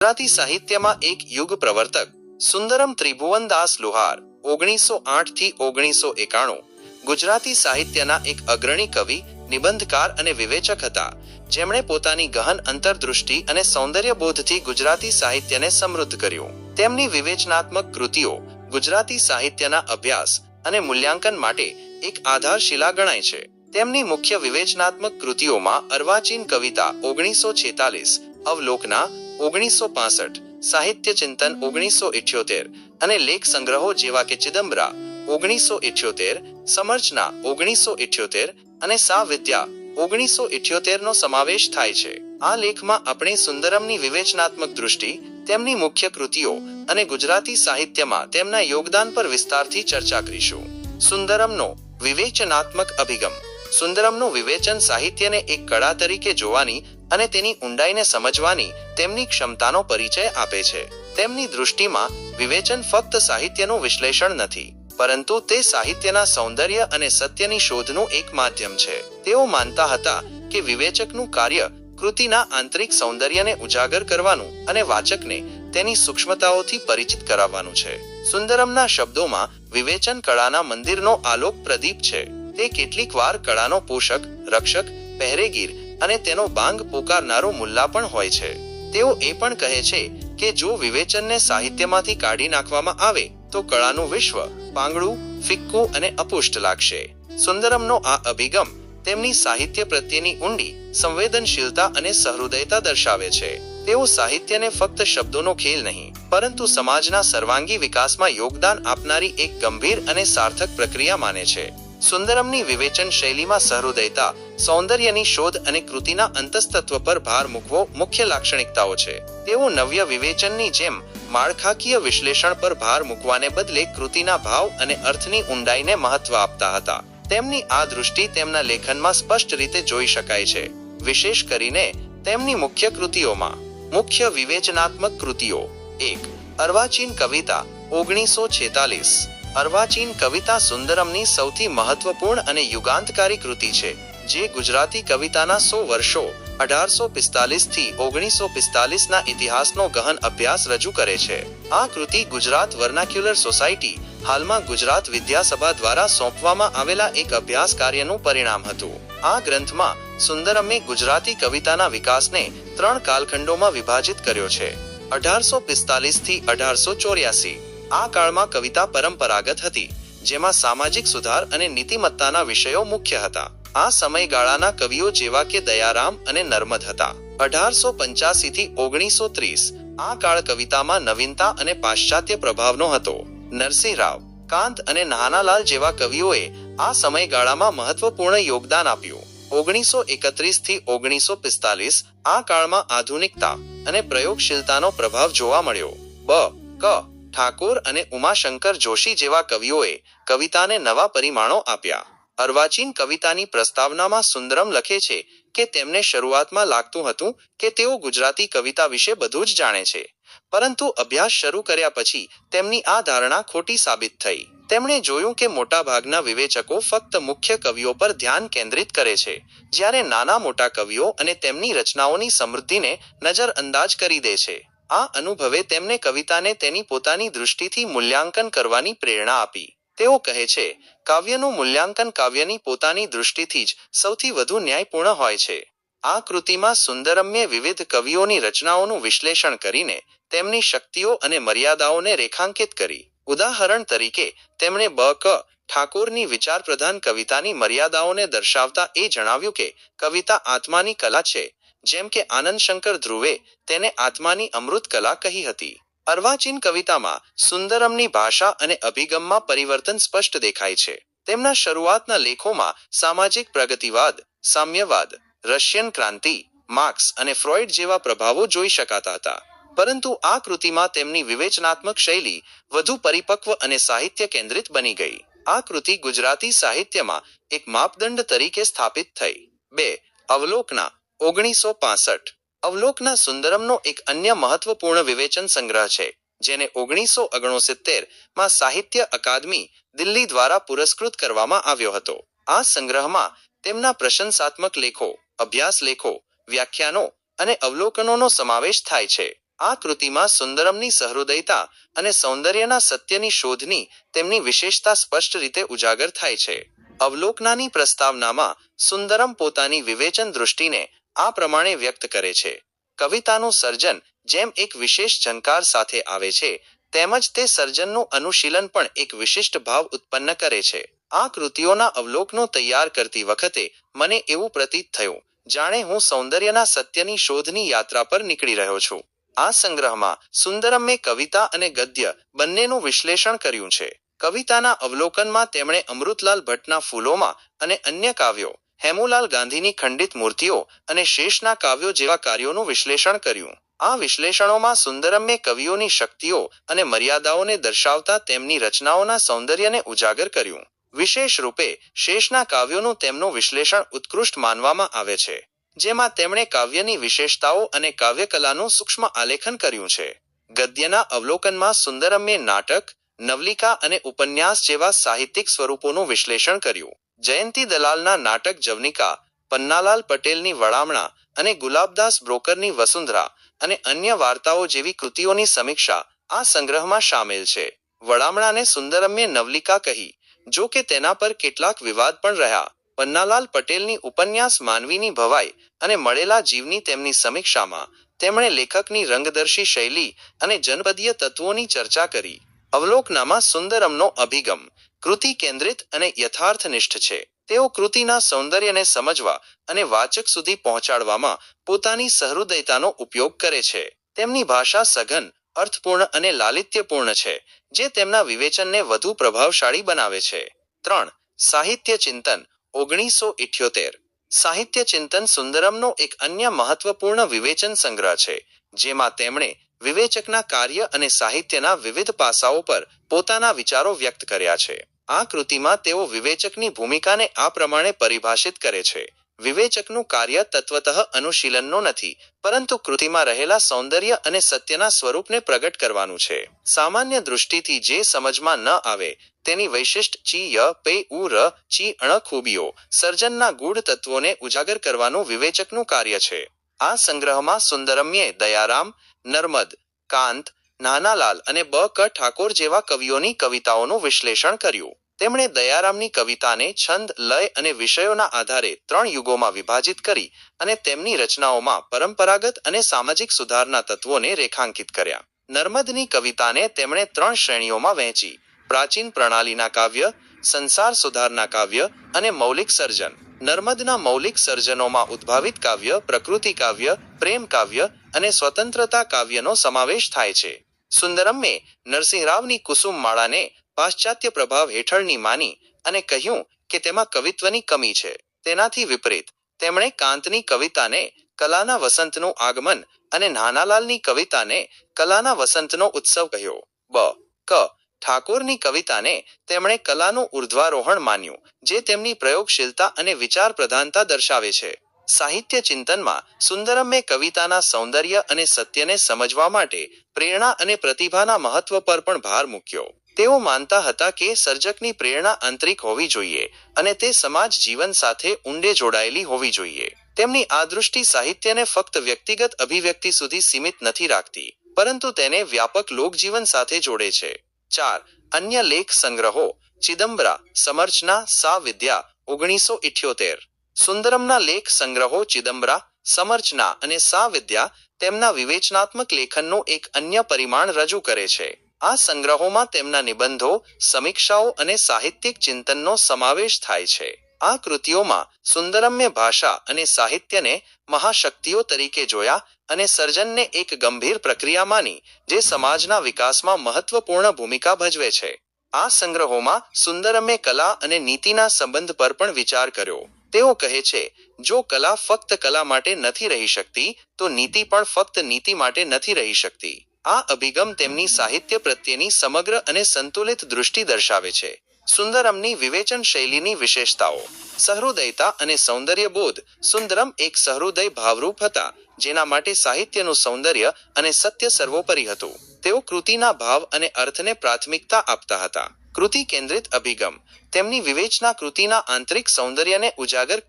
ગુજરાતી સાહિત્યમાં એક યુગ પ્રવર્તક, સુંદરમ ત્રિભુવનદાસ લુહાર, ઓગણીસો આઠથી ઓગણીસો એકાણું. ગુજરાતી સાહિત્યના એક અગ્રણી કવિ, નિબંધકાર અને વિવેચક હતા. જેમણે પોતાની ગહન અંતરદૃષ્ટિ અને સૌંદર્યબોધથી ગુજરાતી સાહિત્યને સમૃદ્ધ કર્યું. તેમની વિવેચનાત્મક કૃતિઓ, ગુજરાતી સાહિત્યના અભ્યાસ અને મૂલ્યાંકન માટે એક આધારશિલા ગણાય છે. તેમની મુખ્ય વિવેચનાત્મક કૃતિઓમાં અર્વાચીન કવિતા ઓગણીસો છેતાલીસ, અવલોકના ઓગણીસો પાસઠ, સાહિત્ય ચિંતન ઓગણીસો ઇઠ્યોતેર અને લેખ સંગ્રહો જેવા કે ચિદમ્બરા ઓગણીસો ઇઠ્યોતેર, સમર્ચના ઓગણીસો ઇઠ્યોતેર અને સા વિદ્યા ઓગણીસો ઇઠ્યોતેર નો સમાવેશ થાય છે. આ લેખમાં આપણે સુંદરમની વિવેચનાત્મક દૃષ્ટિ, તેમની મુખ્ય કૃતિઓ અને ગુજરાતી સાહિત્યમાં તેમના યોગદાન પર વિસ્તારથી ચર્ચા કરીશું. સુંદરમનો વિવેચનાત્મક અભિગમ સુંદરમનું વિવેચન સાહિત્યને એક કળા તરીકે જોવાની અને તેની ઊંડાઈને સમજવાની તેમની ક્ષમતાનો પરિચય આપે છે. તેમની દૃષ્ટિમાં વિવેચન ફક્ત સાહિત્યનું વિશ્લેષણ નથી, પરંતુ તે સાહિત્યના સૌંદર્ય અને સત્યની શોધનું એક માધ્યમ છે. તેઓ માનતા હતા કે વિવેચકનું કાર્ય કૃતિના આંતરિક સૌંદર્યને ઉજાગર કરવાનું અને વાચકને તેની સૂક્ષ્મતાઓથી પરિચિત કરાવવાનું છે. સુંદરમના શબ્દોમાં વિવેચન કળાના મંદિરનો આલોક પ્રદીપ છે. તે કેટલીક વાર કળાનો પોષક, રક્ષક, પહેરેગીર અને તેનો બાંગ પોકારનારો મુલ્લા પણ હોય છે. તેઓ એ પણ કહે છે કે જો વિવેચનને સાહિત્યમાંથી કાઢી નાખવામાં આવે, તો કળાનું વિશ્વ, પાંગળું, ફિક્કું અને અપુષ્ટ લાગશે. સુંદરમનો આ અભિગમ તેમની સાહિત્ય પ્રત્યેની ઊંડી, સંવેદનશીલતા અને સહૃદયતા દર્શાવે છે. તેઓ સાહિત્યને ફક્ત શબ્દોનો ખેલ નહીં, પરંતુ સમાજના સર્વાંગી વિકાસમાં યોગદાન આપનારી એક ગંભીર અને સાર્થક પ્રક્રિયા માને છે. સુંદરમની વિવેચન શૈલીમાં સહૃદયતા, સૌંદર્યની શોધ અને કૃતિના અંતસ્તત્વ પર ભાર મૂકવો મુખ્ય લાક્ષણિકતાઓ છે. તેઓ નવ્ય વિવેચનની જેમ માળખાકીય વિશ્લેષણ પર ભાર મૂકવાને બદલે કૃતિના ભાવ અને અર્થની ઊંડાઈને મહત્વ આપતા હતા. તેમની આ દૃષ્ટિ તેમના લેખનમાં સ્પષ્ટ રીતે જોઈ શકાય છે. વિશેષ કરીને તેમની મુખ્ય કૃતિઓમાં મુખ્ય વિવેચનાત્મક કૃતિઓ એક અર્વાચીન કવિતા ઓગણીસો છેતાલીસ અર્વાચીન કવિતા સુંદરમની સૌથી મહત્વપૂર્ણ અને યુગાંતકારી કૃતિ છે, જે ગુજરાતી કવિતાના સો વર્ષો, અઢારસો પિસ્તાલીસથી ઓગણીસો પિસ્તાલીસ ના ઇતિહાસનો ગહન અભ્યાસ રજૂ કરે છે. આ કૃતિ ગુજરાત વર્નાક્યુલર સોસાયટી, હાલમાં ગુજરાત વિદ્યાસભા દ્વારા સોંપવામાં આવેલા એક અભ્યાસ કાર્યનું પરિણામ હતું. આ ગ્રંથમાં સુંદરમે ગુજરાતી કવિતાના વિકાસને ત્રણ કાલખંડોમાં વિભાજિત કર્યો છે. અઢારસો પિસ્તાલીસથી અઢારસો ચોર્યાસી આ કાળમાં કવિતા પરંપરાગત હતી, જેમાં સામાજિક સુધાર અને નીતિમત્તાના વિષયો મુખ્ય હતા. આ સમયગાળાના કવિઓ જેવા કે દયારામ અને નર્મદ હતા. અઢારસો પંચ્યાસી થી ઓગણીસો ત્રીસ, આ કાળ કવિતામાં નવીનતા અને પાશ્ચાત્ય પ્રભાવનો હતો. નરસિંહ રાવ કાંત અને નાનાલાલ જેવા કવિઓએ આ સમયગાળામાં મહત્વપૂર્ણ યોગદાન આપ્યું. ઓગણીસો એકત્રીસથી ઓગણીસો પિસ્તાલીસ, આ કાળમાં આધુનિકતા અને પ્રયોગશીલતાનો પ્રભાવ જોવા મળ્યો. બ, ક ઠાકોર અને ઉમાશંકર જોશી જેવા કવિઓએ કવિતાને નવા પરિમાણો આપ્યા. અર્વાચીન કવિતાની પ્રસ્તાવનામાં સુંદરમ લખે છે કે તેમને શરૂઆતમાં લાગતું હતું કે તેઓ ગુજરાતી કવિતા વિશે બધું જ જાણે છે. પરંતુ અભ્યાસ શરૂ કર્યા પછી તેમની આ ધારણા ખોટી સાબિત થઈ. તેમણે જોયું કે મોટાભાગના વિવેચકો ફક્ત મુખ્ય કવિઓ પર ધ્યાન કેન્દ્રિત કરે છે, જ્યારે નાના મોટા કવિઓ અને તેમની રચનાઓની સમૃદ્ધિને નજરઅંદાજ કરી દે છે. આ અનુભવે તેમને કવિતાને તેની પોતાની દૃષ્ટિથી મૂલ્યાંકન કરવાની પ્રેરણા આપી. તેઓ કહે છે, કાવ્યનું મૂલ્યાંકન કાવ્યની પોતાની દૃષ્ટિથી જ સૌથી વધુ ન્યાયપૂર્ણ હોય છે. આ કૃતિમાં સુંદરમ્ય વિવિધ કવિઓની રચનાઓનું વિશ્લેષણ કરીને તેમની શક્તિઓ અને મર્યાદાઓને રેખાંકિત કરી. ઉદાહરણ તરીકે, તેમણે બ, ક, ઠાકોરની વિચાર પ્રધાન કવિતાની મર્યાદાઓને દર્શાવતા એ જણાવ્યું કે, કવિતા આત્માની કલા છે જેમ કે આનંદ શંકર ધ્રુવે તેને આત્માની અમૃત કલા કહી હતી. અર્વાચીન કવિતામાં સુંદરમની ભાષા અને અભિગમમાં પરિવર્તન સ્પષ્ટ દેખાય છે. તેમના શરૂઆતના લેખોમાં સામાજિક પ્રગતિવાદ, સામ્યવાદ, રશિયન ક્રાંતિ, માર્ક્સ અને ફ્રોઇડ જેવા પ્રભાવો જોઈ શકાતા હતા. પરંતુ આ કૃતિમાં તેમની વિવેચનાત્મક શૈલી વધુ પરિપક્વ અને સાહિત્ય કેન્દ્રિત બની ગઈ. આ કૃતિ ગુજરાતી સાહિત્યમાં એક માપદંડ તરીકે સ્થાપિત થઈ. બે, અવલોકના ઓગણીસો પાસઠ. અવલોકના સુંદરમનો એક અન્ય મહત્વપૂર્ણ વિવેચન સંગ્રહ છે, જેને ઓગણીસો ઓગણસિત્તેરમાં સાહિત્ય અકાદમી દિલ્હી દ્વારા પુરસ્કૃત કરવામાં આવ્યો હતો. આ સંગ્રહમાં તેમના પ્રશંસાત્મક લેખો, અભ્યાસ લેખો, વ્યાખ્યાનો અને અવલોકનોનો સમાવેશ થાય છે. આ કૃતિમાં સુંદરમની સહૃદયતા અને સૌંદર્યના સત્યની શોધની તેમની વિશેષતા સ્પષ્ટ રીતે ઉજાગર થાય છે. અવલોકનાની પ્રસ્તાવનામાં સુંદરમ પોતાની વિવેચન દૃષ્ટિને આ પ્રમાણે વ્યક્ત કરે છે. કવિતાનું સર્જન જેમ એક વિશેષ ઝંકાર સાથે આવે છે, તેમજ તે સર્જનનું અનુશીલન પણ એક વિશિષ્ટ ભાવ ઉત્પન્ન કરે છે. આ કૃતિઓના અવલોકનો તૈયાર કરતી વખતે મને એવું પ્રતીત થયું, જાણે હું સૌંદર્યના સત્યની શોધની યાત્રા પર નીકળી રહ્યો છું. આ સંગ્રહમાં સુંદરમે કવિતા અને ગદ્ય બંનેનું વિશ્લેષણ કર્યું છે. કવિતાના અવલોકનમાં તેમણે અમૃતલાલ ભટ્ટના ફૂલોમાં અને અન્ય કાવ્યો હેમુલાલ ગાંધીની ખંડિત મૂર્તિઓ અને શેષના કાવ્યો જેવા કાર્યોનું વિશ્લેષણ કર્યું. આ વિશ્લેષણોમાં સુંદરમે કવિઓની શક્તિઓ અને મર્યાદાઓને દર્શાવતા તેમની રચનાઓના સૌંદર્યને ઉજાગર કર્યું. વિશેષ રૂપે, શેષના કાવ્યોનું તેમનું વિશ્લેષણ ઉત્કૃષ્ટ માનવામાં આવે છે, જેમાં તેમણે કાવ્યની વિશેષતાઓ અને કાવ્યકલાનું સૂક્ષ્મ આલેખન કર્યું છે. ગદ્યના અવલોકનમાં સુંદરમે નાટક, નવલિકા અને ઉપન્યાસ જેવા સાહિત્યિક સ્વરૂપોનું વિશ્લેષણ કર્યું. જયંતી દલાલના નાટક જવનિકા, પન્નાલાલ પટેલની વડામણા અને ગુલાબદાસ બ્રોકરની વસુંધરા અને અન્ય વાર્તાઓ જેવી કૃતિઓની સમીક્ષા આ સંગ્રહમાં સામેલ છે. વડામણાને સુંદરમ્ય નવલિકા કહી, જો કે તેના પર કેટલાક વિવાદ પણ રહ્યા. પન્નાલાલ પટેલની ઉપન્યાસ માનવીની ભવાઈ અને મળેલા જીવની તેમની સમીક્ષામાં તેમણે લેખકની રંગદર્શી શૈલી અને જનપદીય તત્વોની ચર્ચા કરી. અવલોકનામાં સુંદરમનો અભિગમ કૃતિ કેન્દ્રિત અને યથાર્થનિષ્ઠ છે. તેઓ કૃતિના સૌંદર્યને સમજવા અને વાચક સુધી પહોંચાડવામાં પોતાની સહૃદયતાનો ઉપયોગ કરે છે. તેમની ભાષા સઘન, અર્થપૂર્ણ અને લાલિત્યપૂર્ણ છે, જે તેમના વિવેચનને વધુ પ્રભાવશાળી બનાવે છે. ત્રણ, સાહિત્ય ચિંતન, ઓગણીસો ઇઠ્યોતેર. સાહિત્ય ચિંતન સુંદરમનો એક અન્ય મહત્વપૂર્ણ વિવેચન સંગ્રહ છે, જેમાં તેમણે વિવેચકના કાર્ય અને સાહિત્યના વિવિધ પાસાઓ પર પોતાના વિચારો વ્યક્ત કર્યા છે. આ કૃતિમાં તેઓ વિવેચકની ભૂમિકાને આ પ્રમાણે પરિભાષિત કરે છે. વિવેચકનું કાર્ય તત્વતઃ અનુશીલનનો નથી, પરંતુ કૃતિમાં રહેલા સૌંદર્ય અને સત્યના સ્વરૂપને પ્રગટ કરવાનું છે. સામાન્ય દૃષ્ટિથી જે સમજમાં ન આવે, તેની વૈશિષ્ટ ચી ય, પે ઉ ર, ચી અણ ખૂબીઓ, સર્જનના ગૂઢ તત્વોને ઉજાગર કરવાનું વિવેચકનું કાર્ય છે. આ સંગ્રહમાં સુંદરમ્યે દયારામ, નર્મદ, કાંત, નાનાલાલ અને બ ક ઠાકોર જેવા કવિઓની કવિતાઓનું વિશ્લેષણ કર્યું. તેમણે દયારામની કવિતાને છંદ, લય અને વિષયોના આધારે ત્રણ યુગોમાં વિભાજિત કરી અને તેમની રચનાઓમાં પરંપરાગત અને સામાજિક સુધારના તત્વોને રેખાંકિત કર્યા. નર્મદની કવિતાને તેમણે ત્રણ શ્રેણીઓમાં વહેંચી. પ્રાચીન પ્રણાલીના કાવ્ય, સંસાર સુધારના કાવ્ય અને મૌલિક સર્જન. નર્મદના મૌલિક સર્જનોમાં ઉદ્ભાવિત કાવ્ય, પ્રકૃતિ કાવ્ય, પ્રેમ કાવ્ય અને સ્વતંત્રતા કાવ્યનો સમાવેશ થાય છે. સુંદરમે નરસિંહરાવની કુસુમ માળાને પાશ્ચાત્ય પ્રભાવ હેઠળની માની અને કહ્યું કે તેમાં કવિત્વની કમી છે. તેનાથી વિપરીત, તેમણે કાંતની કવિતાને કલાના વસંતનું આગમન અને નાનાલાલની કવિતાને કલાના વસંતનો ઉત્સવ કહ્યો. બ. ક. ઠાકોરની કવિતાને તેમણે કલાનું ઉર્ધ્વારોહણ માન્યું, જે તેમની પ્રયોગશીલતા અને વિચાર પ્રધાનતા દર્શાવે છે. સાહિત્ય ચિંતનમાં સુંદરમે કવિતાના સૌંદર્ય અને સત્યને સમજવા માટે પ્રેરણા અને પ્રતિભાના મહત્વ પર પણ ભાર મૂક્યો. તેઓ માનતા હતા કે સર્જકની પ્રેરણા આંતરિક હોવી જોઈએ અને તે સમાજ જીવન સાથે ઊંડે જોડાયેલી હોવી જોઈએ. તેમની આ દૃષ્ટિ સાહિત્યને ફક્ત વ્યક્તિગત અભિવ્યક્તિ સુધી સીમિત નથી રાખતી, પરંતુ તેને વ્યાપક લોકજીવન સાથે જોડે છે. ચાર, અન્ય લેખ સંગ્રહો, ચિદમ્બરા, સમર્ચના, સા વિદ્યા, ઓગણીસો ઇઠ્યોતેર. સુંદરમના લેખ સંગ્રહો, ચિદમ્બરા, સમર્ચના અને સા વિદ્યા તેમના વિવેચનાત્મક લેખનનું એક અન્ય પરિમાણ રજૂ કરે છે. આ સંગ્રહોમાં તેમના નિબંધો, સમીક્ષાઓ અને સાહિત્યિક ચિંતનનો સમાવેશ થાય છે. આ કૃતિઓમાં સુંદરમ્ય ભાષા અને સાહિત્યને મહાશક્તિઓ તરીકે જોયા અને સર્જનને એક ગંભીર પ્રક્રિયા માની, જે સમાજના વિકાસમાં મહત્વપૂર્ણ ભૂમિકા ભજવે છે. આ સંગ્રહોમાં સુંદરમે કલા અને નીતિના સંબંધ પર પણ વિચાર કર્યો. તેઓ કહે છે, જો કલા ફક્ત કલા માટે નથી રહી શકતી, તો નીતિ પણ ફક્ત નીતિ માટે નથી રહી શકતી. આ અભિગમ તેમની સાહિત્ય પ્રત્યેની સમગ્ર અને સંતુલિત દૃષ્ટિ દર્શાવે છે. સુંદરમની વિવેચન શૈલીની વિશેષતાઓ. સહૃદયતા અને સૌંદર્યબોધ સુંદરમ એક સહૃદય ભાવરૂપ હતા, જેના માટે સાહિત્યનું સૌંદર્ય અને સત્ય સર્વોપરી હતું. તેઓ કૃતિના ભાવ અને અર્થને પ્રાથમિકતા આપતા હતા. કૃતિ કેન્દ્રિત અભિગમ. તેમની વિવેચના કૃતિના આંતરિક સૌંદર્યને ઉજાગર